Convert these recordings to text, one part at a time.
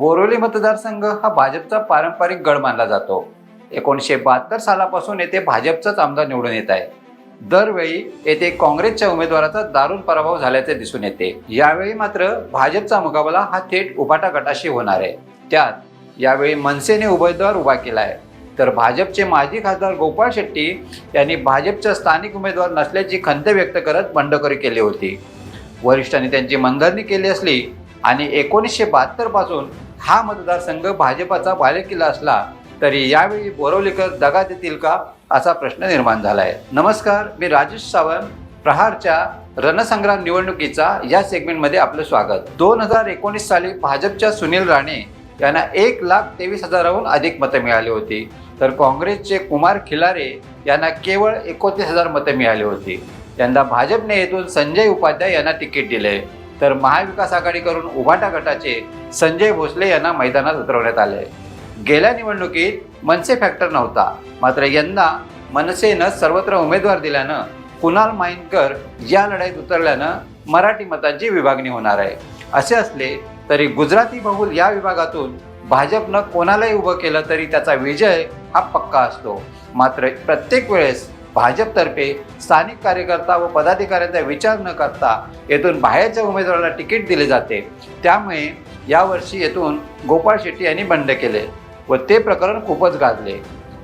बोरोली मतदारसंघ हा भाजपचा पारंपरिक गड मानला जातो. एकोणीसशे बहात्तर सालापासून येथे भाजपचाच आमदार निवडून येत आहे. दरवेळी येथे काँग्रेसच्या उमेदवाराचा दारुण पराभव झाल्याचे दिसून येते. यावेळी मात्र भाजपचा मुकाबला हा थेट उभाटा गटाशी होणार आहे. त्यात यावेळी मनसेने उमेदवार उभा केला आहे. तर भाजपचे माजी खासदार गोपाळ शेट्टी यांनी भाजपच्या स्थानिक उमेदवार नसल्याची खंत व्यक्त करत बंडखोरी केली होती. वरिष्ठांनी त्यांची मनधरणी केली असली आणि एकोणीसशे बहात्तरपासून हा मतदारसंघ भाजपाचा बालेकिल्ला असला तरी यावेळी बोरवलीकर दगा देतील का असा प्रश्न निर्माण झाला आहे नमस्कार मी राजेश सावंत. प्रहारच्या रणसंग्राम निवडणुकीचा या सेगमेंटमध्ये आपलं स्वागत. दोन हजार एकोणीस साली भाजपच्या सुनील राणे यांना एक लाख तेवीस हजाराहून अधिक मतं मिळाली होती. तर काँग्रेसचे कुमार खिलारे यांना केवळ एकोणतीस हजार मतं मिळाली होती. यंदा भाजपने येथून संजय उपाध्याय यांना तिकीट दिले तर महाविकास आघाडीकडून उभाटा गटाचे संजय भोसले यांना मैदानात उतरवण्यात आले. गेल्या निवडणुकीत मनसे फॅक्टर नव्हता. मात्र यंदा मनसेनं सर्वत्र उमेदवार दिल्यानं कुणाल माईनकर या लढाईत उतरल्यानं मराठी मतांची विभागणी होणार आहे. असे असले तरी गुजराती बहुल या विभागातून भाजपनं कोणालाही उभं केलं तरी त्याचा विजय हा पक्का असतो. मात्र प्रत्येक वेळेस भाजपतर्फे स्थानिक कार्यकर्ता व पदाधिकाऱ्यांचा विचार न करता येथून बाहेरच्या उमेदवाराला तिकीट दिले जाते. त्यामुळे यावर्षी येथून गोपाळ शेट्टी यांनी बंड केले व ते प्रकरण खूपच गाजले.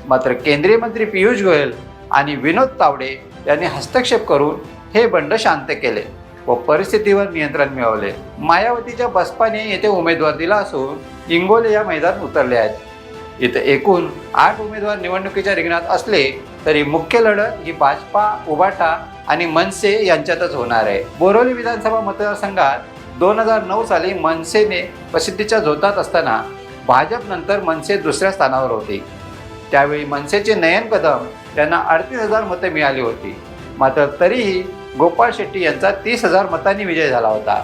मात्र केंद्रीय मंत्री पियुष गोयल आणि विनोद तावडे यांनी हस्तक्षेप करून हे बंड शांत केले व परिस्थितीवर नियंत्रण मिळवले. मायावतीच्या बसपाने येथे उमेदवार दिला असून इंगोले या मैदानात उतरले आहेत. इथं एकूण आठ उमेदवार निवडणुकीच्या रिंगणात असले तरी मुख्य लढत ही भाजपा उबाटा आणि मनसे यांच्यातच होणार आहे. बोरोली विधानसभा मतदारसंघात दोन हजार नऊ साली मनसेने प्रसिद्धीच्या झोतात असताना भाजपनंतर मनसे दुसऱ्या स्थानावर होती. त्यावेळी मनसेचे नयन कदम यांना अडतीस हजार मतं मिळाली होती. मात्र तरीही गोपाळ शेट्टी यांचा तीस हजार मतांनी विजय झाला होता.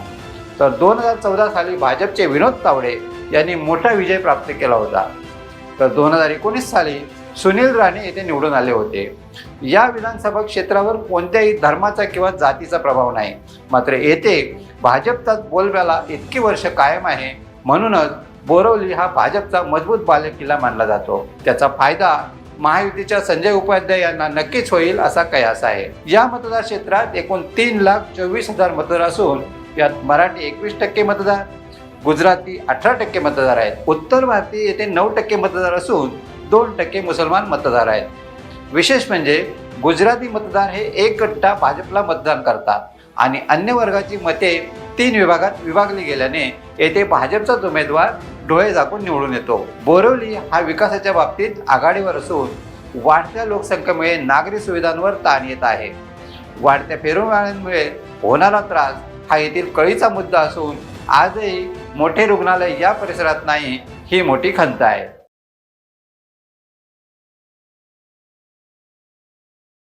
तर दोन हजार चौदा साली भाजपचे विनोद तावडे यांनी मोठा विजय प्राप्त केला होता. तर दोन हजार एकोणीस साली सुनील राणे येथे निवडून आले होते. या विधानसभा क्षेत्रावर कोणत्याही धर्माचा किंवा जातीचा प्रभाव नाही. मात्र येथे भाजपचाच बोलब्याला इतकी वर्ष कायम आहे म्हणूनच बोरवली हा भाजपचा मजबूत बालेकिल्ला मानला जातो. त्याचा फायदा महायुतीच्या संजय उपाध्याय यांना नक्कीच होईल असा कयास आहे. या मतदार क्षेत्रात एकूण तीन लाख चोवीस हजार मतदार असून यात मराठी एकवीस टक्के मतदार गुजराती अठरा टक्के मतदार आहेत. उत्तर भारतीय येथे नऊ टक्के मतदार असून दोन टक्के मुसलमान मतदार आहेत. विशेष म्हणजे गुजराती मतदार हे एक गट्टा भाजपला मतदान करतात आणि अन्य वर्गाची मते तीन विभागात विभागली गेल्याने येथे भाजपचाच उमेदवार डोळे झाकून निवडून येतो. बोरवली हा विकासाच्या बाबतीत आघाडीवर असून वाढत्या लोकसंख्येमुळे नागरी सुविधांवर ताण येत आहे. वाढत्या फेरोमोनमुळे होणारा त्रास हा येथील कळीचा मुद्दा असून आजही मोठे रुग्णालय या परिसरात नाही ही मोठी खंत आहे.